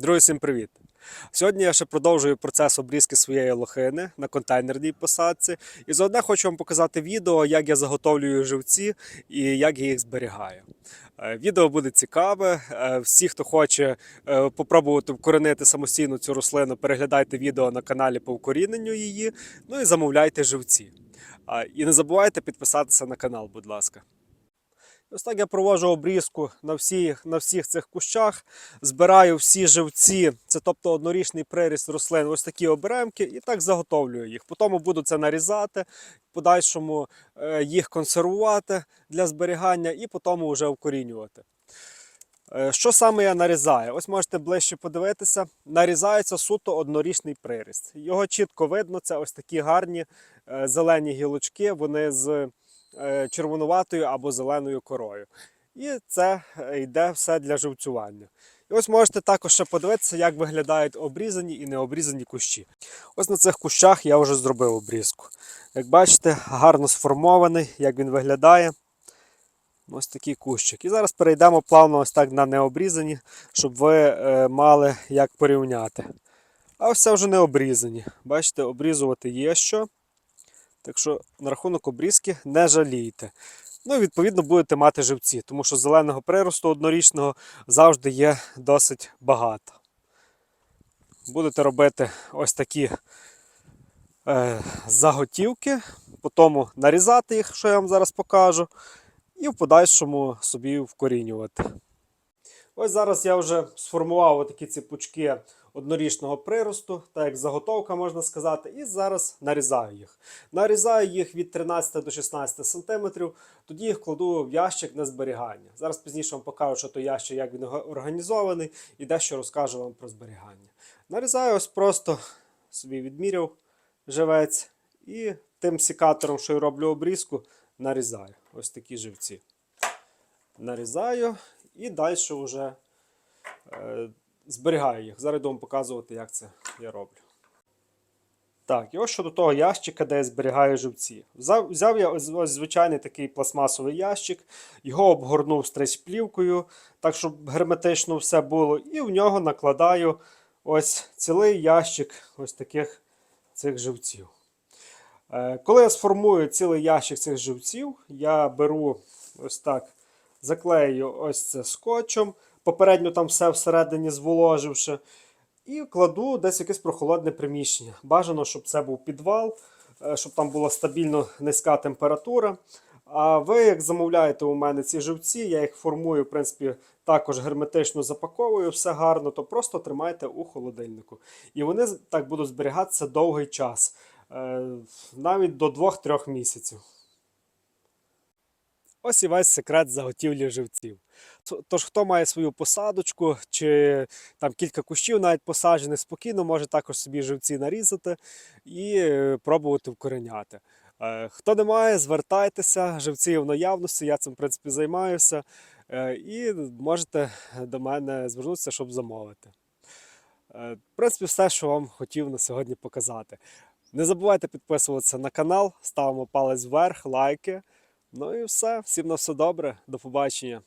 Друзі, всім привіт! Сьогодні я ще продовжую процес обрізки своєї лохини на контейнерній посадці. І заодне хочу вам показати відео, як я заготовлюю живці і як я їх зберігаю. Е, Відео буде цікаве. Е, Всі, хто хоче е, попробувати вкоренити самостійно цю рослину, переглядайте відео на каналі по вкоріненню її. Ну і замовляйте живці. І не забувайте підписатися на канал, будь ласка. Ось так я проводжу обрізку на всіх, на всіх цих кущах, збираю всі живці, це тобто однорічний приріст рослин, ось такі оберемки, і так заготовлюю їх. Потім буду це нарізати, в подальшому е, їх консервувати для зберігання і потім вже вкорінювати. Е, Що саме я нарізаю? Ось можете ближче подивитися. Нарізається суто однорічний приріст. Його чітко видно, це ось такі гарні е, зелені гілочки, вони з червонуватою або зеленою корою. І це е, йде все для живцювання. І ось можете також ще подивитися, як виглядають обрізані і необрізані кущі. Ось на цих кущах я вже зробив обрізку. Як бачите, гарно сформований, як він виглядає. Ось такий кущик. І зараз перейдемо плавно ось так на необрізані, щоб ви е, мали як порівняти. А ось це вже не обрізані. Бачите, обрізувати є що. Так що на рахунок обрізки не жалійте. Ну і відповідно будете мати живці, тому що зеленого приросту однорічного завжди є досить багато. Будете робити ось такі е, заготівки, потім нарізати їх, що я вам зараз покажу, і в подальшому собі вкорінювати. Ось зараз я вже сформував такі ці пучки однорічного приросту, так як заготовка можна сказати, і зараз нарізаю їх. Нарізаю їх від 13 до 16 см, тоді їх кладу в ящик на зберігання. Зараз пізніше вам покажу, що то ящик, як він організований, і дещо розкажу вам про зберігання. Нарізаю ось просто собі відміряв живець і тим сікатором, що я роблю обрізку, нарізаю. Ось такі живці. Нарізаю і далі вже е, зберігаю їх. Зараз вам показувати, як це я роблю. Так, і ось щодо того ящика, де я зберігаю живці. Взяв, я ось, звичайний такий пластмасовий ящик, його обгорнув стрейч-плівкою, так щоб герметично все було, і в нього накладаю ось цілий ящик ось таких цих живців. Е, Коли я сформую цілий ящик цих живців, я беру ось так, заклею ось це скотчем, попередньо там все всередині зволоживши, і кладу десь якесь прохолодне приміщення. Бажано, щоб це був підвал, е, щоб там була стабільно низька температура. А ви, як замовляєте у мене ці живці, я їх формую, в принципі, також герметично запаковую, все гарно, то просто тримайте у холодильнику. І вони так будуть зберігатися довгий час, е, навіть до 2-3 місяців. Ось і весь секрет заготівлі живців. Тож, хто має свою посадочку чи там кілька кущів навіть посаджених, спокійно може також собі живці нарізати і е, пробувати вкореняти. Е, Хто не має, звертайтеся, живці в наявності, я цим в принципі займаюся. Е, І можете до мене звернутися, щоб замовити. В принципі, все, що вам хотів на сьогодні показати. Не забувайте підписуватися на канал, ставимо палець вверх, лайки. Ну і все. Всім на все добре. До побачення.